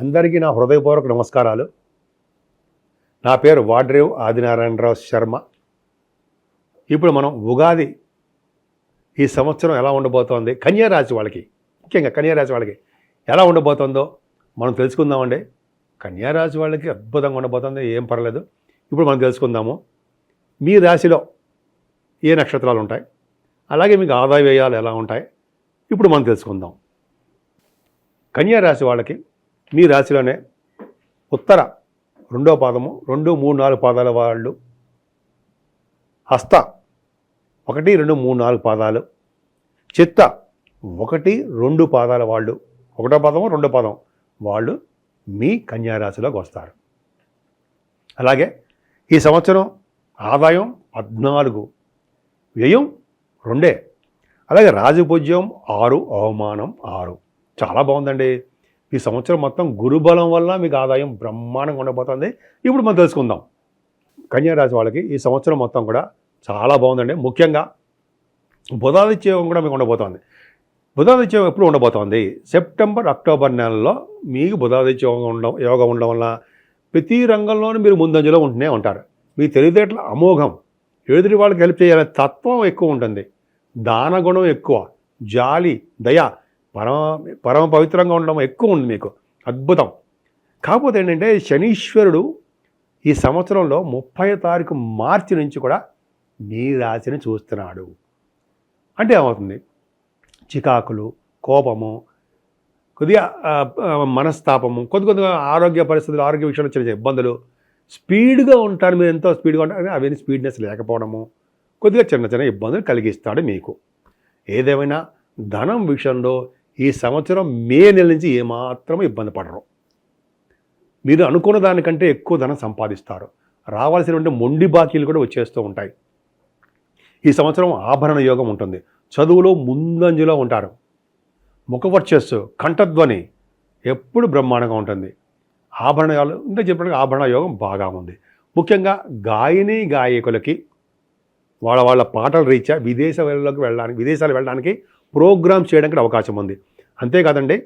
అందరికీ నా హృదయపూర్వక నమస్కారాలు. నా పేరు వాడ్రేవ్ ఆదినారాయణరావు శర్మ. ఇప్పుడు మనం ఉగాది ఈ సంవత్సరం ఎలా ఉండబోతోంది? కన్యారాశి వాళ్ళకి ముఖ్యంగా కన్యారాశి వాళ్ళకి ఎలా ఉండబోతుందో మనం తెలుసుకుందామండి. కన్యారాశి వాళ్ళకి అద్భుతంగా ఉండబోతుంది ఏం పర్లేదు. ఇప్పుడు మనం తెలుసుకుందాము. మీ రాశిలో ఏ నక్షత్రాలు ఉంటాయి? అలాగే మీకు ఆదాయ వ్యయాలు ఎలా ఉంటాయి? ఇప్పుడు మనం తెలుసుకుందాం. కన్యారాశి వాళ్ళకి మీ రాశిలోనే ఉత్తర రెండో పాదము రెండు మూడు నాలుగు పాదాల వాళ్ళు. హస్త ఒకటి రెండు మూడు నాలుగు పాదాలు. చిత్త ఒకటి రెండు పాదాల వాళ్ళు. ఒకటో పదము రెండో పదం వాళ్ళు మీ కన్యా రాశిలోకి వస్తారు. అలాగే ఈ సంవత్సరం ఆదాయం పద్నాలుగు వ్యయం రెండే. అలాగే రాజపూజ్యం ఆరు అవమానం ఆరు. చాలా బాగుందండి. ఈ సంవత్సరం మొత్తం గురుబలం వల్ల మీకు ఆదాయం బ్రహ్మాండంగా ఉండబోతుంది. ఇప్పుడు మనం తెలుసుకుందాం. కన్యారాశి వాళ్ళకి ఈ సంవత్సరం మొత్తం కూడా చాలా బాగుందండి. ముఖ్యంగా బుధాదిత్యం కూడా మీకు ఉండబోతోంది. బుధాదిత్యం ఎప్పుడు ఉండబోతోంది? సెప్టెంబర్ అక్టోబర్ నెలలో మీకు బుధాదిత్య యోగం ఉండడం యోగం ఉండడం వల్ల ప్రతి రంగంలోనూ మీరు ముందంజలో ఉంటూనే ఉంటారు. మీ తెలివితేటల అమోఘం ఎదుటి వాళ్ళకి హెల్ప్ చేయాలనే తత్వం ఎక్కువ ఉంటుంది. దానగుణం ఎక్కువ జాలి దయ పరమ పరమ పవిత్రంగా ఉండడం ఎక్కువ ఉంది మీకు. అద్భుతం. కాకపోతే ఏంటంటే శనీశ్వరుడు ఈ సంవత్సరంలో ముప్పై తారీఖు మార్చి నుంచి కూడా మీ రాశిని చూస్తున్నాడు. అంటే ఏమవుతుంది? చికాకులు కోపము కొద్దిగా మనస్తాపము కొద్ది కొద్దిగా ఆరోగ్య పరిస్థితులు ఆరోగ్య విషయంలో చిన్న ఇబ్బందులు స్పీడ్గా ఉంటారు మీరు ఎంతో స్పీడ్గా ఉంటారు అవన్నీ స్పీడ్నెస్ లేకపోవడము కొద్దిగా చిన్న చిన్న ఇబ్బందులు కలిగిస్తాడు మీకు. ఏదేమైనా ధనం విషయంలో ఈ సంవత్సరం మే నెల నుంచి ఏమాత్రం ఇబ్బంది పడరు. మీరు అనుకున్న దానికంటే ఎక్కువ ధనం సంపాదిస్తారు. రావాల్సినటువంటి మొండి బాకీలు కూడా వచ్చేస్తూ ఉంటాయి. ఈ సంవత్సరం ఆభరణ యోగం ఉంటుంది. చదువులో ముందంజలో ఉంటారు. ముఖవర్చస్సు కంఠధ్వని ఎప్పుడు బ్రహ్మాండంగా ఉంటుంది. ఆభరణాలు ఇంకా చెప్పినట్టు ఆభరణ యోగం బాగా ఉంది. ముఖ్యంగా గాయని గాయకులకి వాళ్ళ వాళ్ళ పాటల రీత్యా విదేశాలకు వెళ్ళడానికి విదేశాలు వెళ్ళడానికి ప్రోగ్రామ్ చేయడానికి అవకాశం ఉంది. అంతేకాదండి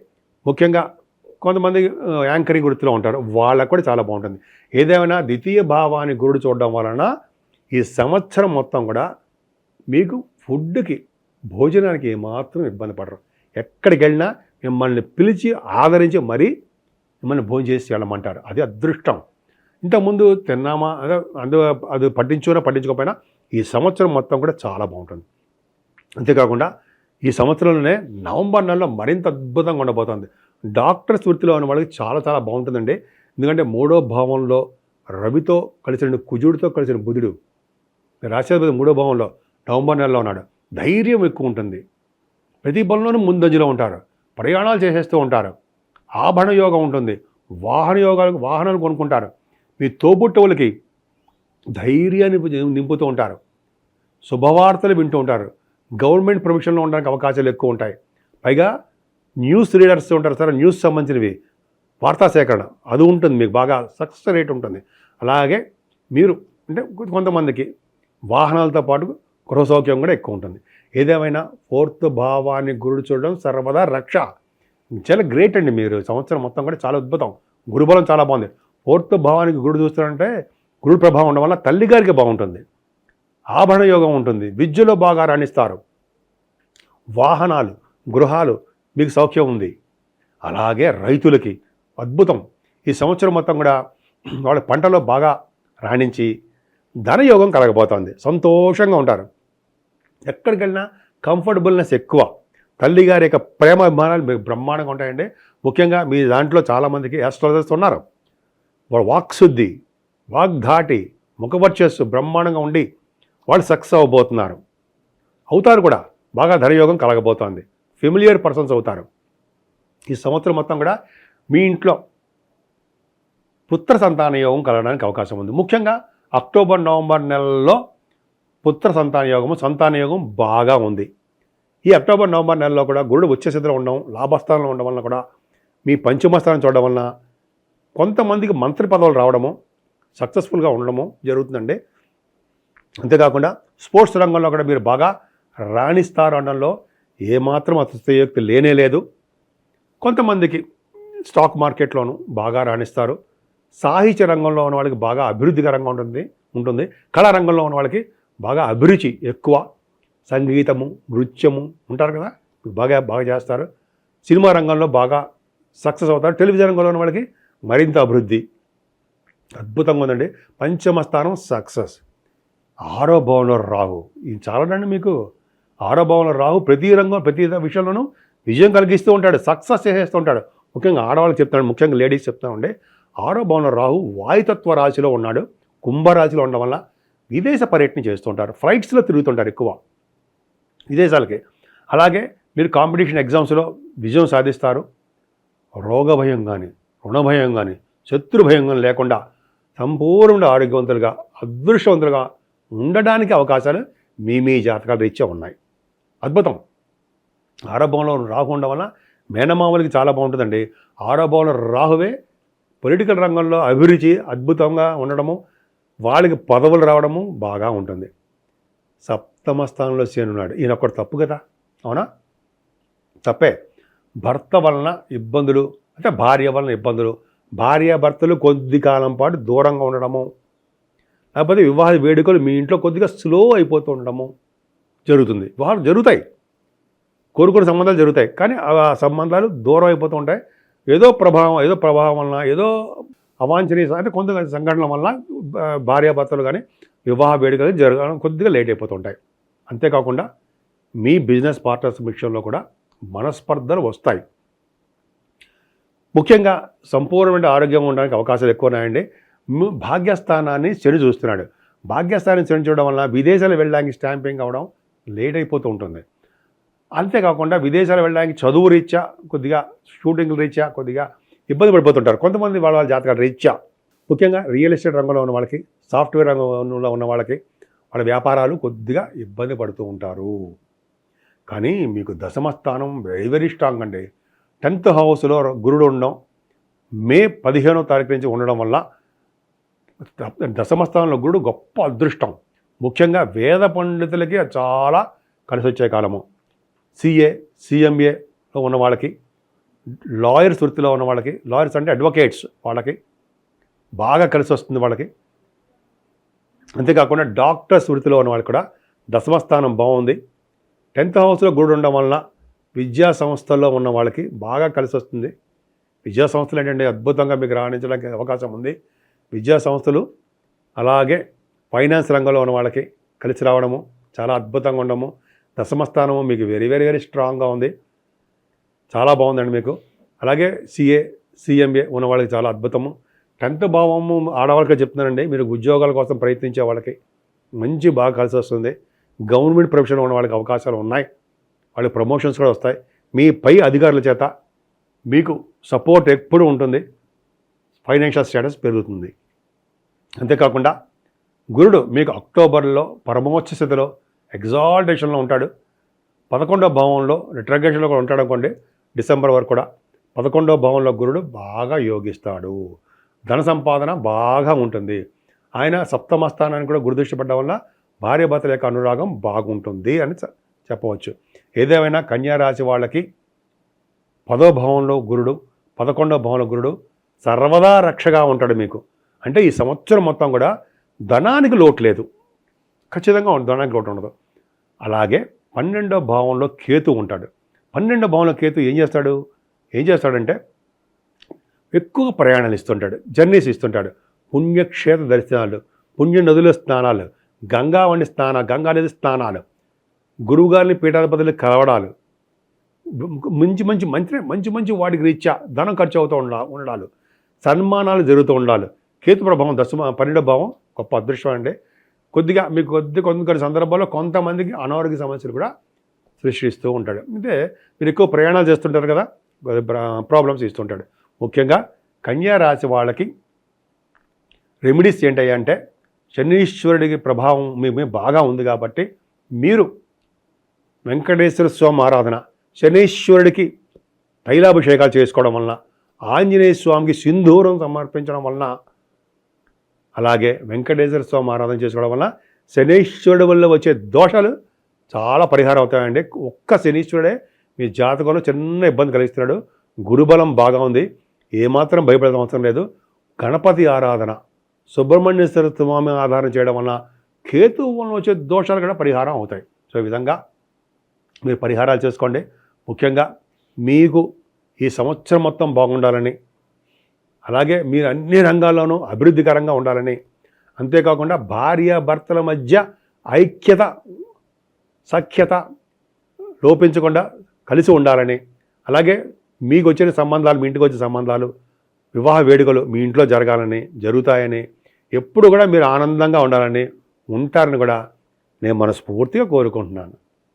ముఖ్యంగా కొంతమంది యాంకరింగ్ వృత్తిలో ఉంటారు. వాళ్ళకు కూడా చాలా బాగుంటుంది. ఏదేమైనా ద్వితీయ భావాన్ని గురుడు చూడడం వలన ఈ సంవత్సరం మొత్తం కూడా మీకు ఫుడ్కి భోజనానికి ఏమాత్రం ఇబ్బంది పడరు. ఎక్కడికి వెళ్ళినా మిమ్మల్ని పిలిచి ఆదరించి మరీ మిమ్మల్ని భోజనం చేసి వెళ్ళమంటారు. అది అదృష్టం. ఇంతకుముందు తిన్నామా? అదే అందు అది పట్టించుకున్నా పట్టించుకోకపోయినా ఈ సంవత్సరం మొత్తం కూడా చాలా బాగుంటుంది. అంతేకాకుండా ఈ సంవత్సరంలోనే నవంబర్ నెలలో మరింత అద్భుతంగా ఉండబోతుంది. డాక్టర్స్ వృత్తిలో ఉన్న వాళ్ళకి చాలా చాలా బాగుంటుందండి. ఎందుకంటే మూడో భావంలో రవితో కలిసిన కుజుడితో కలిసిన బుధుడు రాష్ట్రాధిపతి మూడో భావంలో నవంబర్ నెలలో ఉన్నాడు. ధైర్యం ఎక్కువ ఉంటుంది. ప్రతి పనిలోనూ ముందంజలో ఉంటారు. ప్రయాణాలు చేసేస్తూ ఉంటారు. ఆభరణ యోగం ఉంటుంది. వాహన యోగాలకు వాహనాలు కొనుక్కుంటారు. మీ తోబుట్టవులకి ధైర్యాన్ని నింపుతూ ఉంటారు. శుభవార్తలు వింటూ ఉంటారు. గవర్నమెంట్ ప్రొఫెషన్లో ఉండడానికి అవకాశాలు ఎక్కువ ఉంటాయి. పైగా న్యూస్ రీడర్స్ ఉంటారు సార్ న్యూస్ సంబంధించినవి. వార్తా సేకరణ అది ఉంటుంది మీకు బాగా సక్సెస్ రేట్ ఉంటుంది. అలాగే మీరు అంటే కొంతమందికి వాహనాలతో పాటు గృహ సౌఖ్యం కూడా ఎక్కువ ఉంటుంది. ఏదేమైనా ఫోర్త్ భావాన్ని గురుడు చూడడం సర్వదా రక్ష. చాలా గ్రేట్ అండి మీరు. సంవత్సరం మొత్తం కూడా చాలా అద్భుతం. గురుబలం చాలా బాగుంది. ఫోర్త్ భావానికి గురుడు చూస్తారంటే గురుడు ప్రభావం ఉండడం వల్ల తల్లి గారికి బాగుంటుంది. ఆభరణ యోగం ఉంటుంది. విద్యలో బాగా రాణిస్తారు. వాహనాలు గృహాలు మీకు సౌఖ్యం ఉంది. అలాగే రైతులకి అద్భుతం. ఈ సంవత్సరం మొత్తం కూడా వాళ్ళ పంటలో బాగా రాణించి ధనయోగం కలగబోతోంది. సంతోషంగా ఉంటారు. ఎక్కడికి వెళ్ళినా కంఫర్టబుల్నెస్ ఎక్కువ. తల్లి గారి యొక్క ప్రేమ అభిమానాలు మీకు బ్రహ్మాండంగా ఉంటాయండి. ముఖ్యంగా మీ దాంట్లో చాలామందికి ఆస్ట్రాలజర్స్ ఉన్నారు. వాళ్ళ వాక్శుద్ధి వాగ్ధాటి ముఖవర్చస్సు బ్రహ్మాండంగా ఉండి వాళ్ళు సక్సెస్ అవ్వబోతున్నారు. అవుతారు కూడా. బాగా ధనయోగం కలగబోతోంది. ఫెమిలియర్ పర్సన్స్ అవుతారు. ఈ సంవత్సరం మొత్తం కూడా మీ ఇంట్లో పుత్ర సంతాన యోగం కలగడానికి అవకాశం ఉంది. ముఖ్యంగా అక్టోబర్ నవంబర్ నెలల్లో పుత్ర సంతాన యోగము సంతాన యోగం బాగా ఉంది. ఈ అక్టోబర్ నవంబర్ నెలలో కూడా గురుడు ఉచ్చస్థితిలో ఉండడం లాభస్థానంలో ఉండడం వలన కూడా మీ పంచమస్థానం చూడడం వలన కొంతమందికి మంత్రి పదవులు రావడము సక్సెస్ఫుల్గా ఉండడము జరుగుతుందండి. అంతేకాకుండా స్పోర్ట్స్ రంగంలో కూడా మీరు బాగా రాణిస్తారు అనడంలో ఏమాత్రం అతిశయోక్తి లేనే లేదు. కొంతమందికి స్టాక్ మార్కెట్లోనూ బాగా రాణిస్తారు. సాహిత్య రంగంలో ఉన్న వాళ్ళకి బాగా అభివృద్ధికరంగా ఉంటుంది ఉంటుంది. కళారంగంలో ఉన్న వాళ్ళకి బాగా అభిరుచి ఎక్కువ. సంగీతము నృత్యము ఉంటారు కదా బాగా బాగా చేస్తారు. సినిమా రంగంలో బాగా సక్సెస్ అవుతారు. టెలివిజన్ రంగంలో ఉన్న వాళ్ళకి మరింత అభివృద్ధి. అద్భుతంగా ఉందండి. పంచమ స్థానం సక్సెస్. ఆరో భవనంలో రాహు. ఇది చాలండి మీకు. ఆరో భవనంలో రాహు ప్రతి రంగం ప్రతి విషయంలోనూ విజయం కలిగిస్తూ ఉంటాడు సక్సెస్ చేసేస్తూ ఉంటాడు. ముఖ్యంగా ఆడవాళ్ళకి చెప్తాడు ముఖ్యంగా లేడీస్ చెప్తా ఉండే. ఆరో భవనంలో రాహు వాయుతత్వ రాశిలో ఉన్నాడు కుంభరాశిలో ఉండడం వల్ల విదేశ పర్యటన చేస్తుంటారు ఫ్లైట్స్లో తిరుగుతుంటారు ఎక్కువ. విదేశాలకి. అలాగే మీరు కాంపిటీషన్ ఎగ్జామ్స్లో విజయం సాధిస్తారు. రోగ భయం కానీ రుణ భయం కానీ శత్రు భయం కానీ లేకుండా సంపూర్ణ ఆరోగ్యవంతులుగా అదృష్టవంతులుగా ఉండడానికి అవకాశాలు మీ మీ జాతకాల రీత్యా ఉన్నాయి. అద్భుతం. ఆరోభంలో రాహు ఉండడం వల్ల మేనమామలకి చాలా బాగుంటుందండి. ఆరోభంలో రాహువే పొలిటికల్ రంగంలో అభిరుచి అద్భుతంగా ఉండడము వాళ్ళకి పదవులు రావడము బాగా ఉంటుంది. సప్తమ స్థానంలో చేనున్నాడు ఈయన ఒక్కడు తప్పు కదా? అవునా? తప్పే. భర్త వలన ఇబ్బందులు అంటే భార్య వలన ఇబ్బందులు. భార్య భర్తలు కొద్ది కాలం పాటు దూరంగా ఉండడము లేకపోతే వివాహ వేడుకలు మీ ఇంట్లో కొద్దిగా స్లో అయిపోతూ ఉండడము జరుగుతుంది. వివాహాలు జరుగుతాయి. కోరుకునే సంబంధాలు జరుగుతాయి. కానీ ఆ సంబంధాలు దూరం అయిపోతూ ఉంటాయి. ఏదో ప్రభావం ఏదో ప్రభావం వలన ఏదో అవాంఛనీయ అంటే కొంత సంఘటనల వలన భార్యాభర్తలు కానీ వివాహ వేడుకలు జరగడం కొద్దిగా లేట్ అయిపోతుంటాయి అంతేకాకుండా మీ బిజినెస్ పార్ట్నర్స్ విషయంలో కూడా మనస్పర్ధలు వస్తాయి. ముఖ్యంగా సంపూర్ణమైన ఆరోగ్యం ఉండడానికి అవకాశాలు ఎక్కువ ఉన్నాయండి భాగ్యస్థానాన్ని చెడు చూస్తున్నాడు. భాగ్యస్థానాన్ని చెడు చూడడం వల్ల విదేశాలు వెళ్ళడానికి స్టాంపింగ్ అవ్వడం లేట్ అయిపోతూ ఉంటుంది. అంతేకాకుండా విదేశాలు వెళ్ళడానికి చదువు రీత్యా కొద్దిగా షూటింగ్ రీత్యా కొద్దిగా ఇబ్బంది పడిపోతుంటారు. కొంతమంది వాళ్ళ వాళ్ళ జాతకాల రీత్యా. ముఖ్యంగా రియల్ ఎస్టేట్ రంగంలో ఉన్న వాళ్ళకి సాఫ్ట్వేర్ రంగంలో ఉన్న వాళ్ళకి వాళ్ళ వ్యాపారాలు కొద్దిగా ఇబ్బంది పడుతూ ఉంటారు. కానీ మీకు దశమ స్థానం వెరీ వెరీ స్ట్రాంగ్ అండి. టెన్త్ హౌస్లో గురుడు ఉండడం మే పదిహేనో తారీఖు నుంచి ఉండడం వల్ల దశమ స్థానంలో గురుడు గొప్ప అదృష్టం. ముఖ్యంగా వేద పండితులకి చాలా కలిసి వచ్చే కాలము. సిఏ సిఎంఏలో ఉన్న వాళ్ళకి లాయర్స్ వృత్తిలో ఉన్న వాళ్ళకి లాయర్స్ అంటే అడ్వకేట్స్ వాళ్ళకి బాగా కలిసి వస్తుంది వాళ్ళకి. అంతేకాకుండా డాక్టర్స్ వృత్తిలో ఉన్న వాళ్ళకి కూడా దశమ స్థానం బాగుంది. టెన్త్ హౌస్లో గురుడు ఉండడం వలన విద్యా సంస్థల్లో ఉన్న వాళ్ళకి బాగా కలిసి వస్తుంది విద్యా సంస్థలు ఏంటంటే అద్భుతంగా మీకు రాణించడానికి అవకాశం ఉంది. విద్యా సంస్థలు అలాగే ఫైనాన్స్ రంగంలో ఉన్న వాళ్ళకి కలిసి రావడము చాలా అద్భుతంగా ఉండము దశమ స్థానము మీకు వెరీ వెరీ వెరీ స్ట్రాంగ్గా ఉంది. చాలా బాగుందండి మీకు. అలాగే సిఏ సిఎంఏ ఉన్న వాళ్ళకి చాలా అద్భుతము. టెన్త్ భావము ఆడవాళ్ళకి చెప్తున్నానండి. మీరు ఉద్యోగాల కోసం ప్రయత్నించే వాళ్ళకి మంచి బాగా కలిసి వస్తుంది. గవర్నమెంట్ ప్రొఫెషన్ ఉన్న వాళ్ళకి అవకాశాలు ఉన్నాయి. వాళ్ళకి ప్రమోషన్స్ కూడా వస్తాయి. మీ పై అధికారుల చేత మీకు సపోర్ట్ ఎప్పుడు ఉంటుంది. ఫైనాన్షియల్ స్టేటస్ పెరుగుతుంది. అంతేకాకుండా గురుడు మీకు అక్టోబర్లో పరమోచ్చ స్థితిలో ఎగ్జాల్టేషన్లో ఉంటాడు. పదకొండో భావంలో రిట్రగేషన్లో కూడా ఉంటాడు అనుకోండి. డిసెంబర్ వరకు కూడా పదకొండో భావంలో గురుడు బాగా యోగిస్తాడు. ధన సంపాదన బాగా ఉంటుంది. ఆయన సప్తమ స్థానానికి కూడా గురుదృష్టి పడ్డం వల్ల భార్యభర్తల యొక్క అనురాగం బాగుంటుంది అని చెప్పవచ్చు. ఏదేమైనా కన్యారాశి వాళ్ళకి పదో భావంలో గురుడు పదకొండో భావంలో గురుడు సర్వదా రక్షగా ఉంటాడు మీకు. అంటే ఈ సంవత్సరం మొత్తం కూడా ధనానికి లోటు లేదు. ఖచ్చితంగా ధనానికి లోటు ఉండదు. అలాగే పన్నెండో భావంలో కేతు ఉంటాడు. పన్నెండో భావంలో కేతు ఏం చేస్తాడు? ఏం చేస్తాడంటే ఎక్కువ ప్రయాణాలు ఇస్తుంటాడు జర్నీస్ ఇస్తుంటాడు. పుణ్యక్షేత్ర దర్శనాలు పుణ్య నదుల స్నానాలు గంగా వంటి స్నాన గంగా నది స్నానాలు గురువుగారిని పీఠాధిపతులు కలవడాలు మంచి మంచి మంచి మంచి మంచి వాటికి రీత్యా ధనం ఖర్చు అవుతూ ఉండ ఉండడాలు. సన్మానాలు జరుగుతూ ఉండాలి. కేతు ప్రభావం దశమ పన్నెండో భావం గొప్ప అదృష్టం అండి. కొద్దిగా మీకు కొద్ది కొన్ని కొన్ని సందర్భాల్లో కొంతమందికి అనారోగ్య సమస్యలు కూడా సృష్టిస్తూ ఉంటాడు. అంటే మీరు ఎక్కువ ప్రయాణాలు చేస్తుంటారు కదా ప్రాబ్లమ్స్ ఇస్తుంటాడు. ముఖ్యంగా కన్యా రాశి వాళ్ళకి రెమెడీస్ ఏంటయ్యా అంటే శనీశ్వరుడికి ప్రభావం మీ మీద బాగా ఉంది కాబట్టి మీరు వెంకటేశ్వర స్వామి ఆరాధన శనీశ్వరుడికి తైలాభిషేకాలు చేసుకోవడం వలన ఆంజనేయ స్వామికి సింధూరం సమర్పించడం వలన అలాగే వెంకటేశ్వర స్వామి ఆరాధన చేసుకోవడం వల్ల శనీశ్వరుడు వల్ల వచ్చే దోషాలు చాలా పరిహారం అవుతాయండి. ఒక్క శనీశ్వరుడే మీ జాతకంలో చిన్న ఇబ్బంది కలిగిస్తున్నాడు. గురుబలం బాగా ఉంది. ఏమాత్రం భయపడడం అవసరం లేదు. గణపతి ఆరాధన సుబ్రహ్మణ్యేశ్వర స్వామి ఆధారం చేయడం వలన కేతువు వలన వచ్చే దోషాలు కూడా పరిహారం అవుతాయి. సో ఈ విధంగా మీరు పరిహారాలు చేసుకోండి. ముఖ్యంగా మీకు ఈ సంవత్సరం మొత్తం బాగుండాలని. అలాగే మీరు అన్ని రంగాల్లోనూ అభివృద్ధికరంగా ఉండాలని. అంతేకాకుండా భార్య భర్తల మధ్య ఐక్యత సఖ్యత లోపించకుండా కలిసి ఉండాలని. అలాగే మీకు వచ్చిన సంబంధాలు మీ ఇంటికి వచ్చే సంబంధాలు వివాహ వేడుకలు మీ ఇంట్లో జరగాలని జరుగుతాయని. ఎప్పుడు కూడా మీరు ఆనందంగా ఉండాలని ఉంటారని కూడా నేను మనస్ఫూర్తిగా కోరుకుంటున్నాను.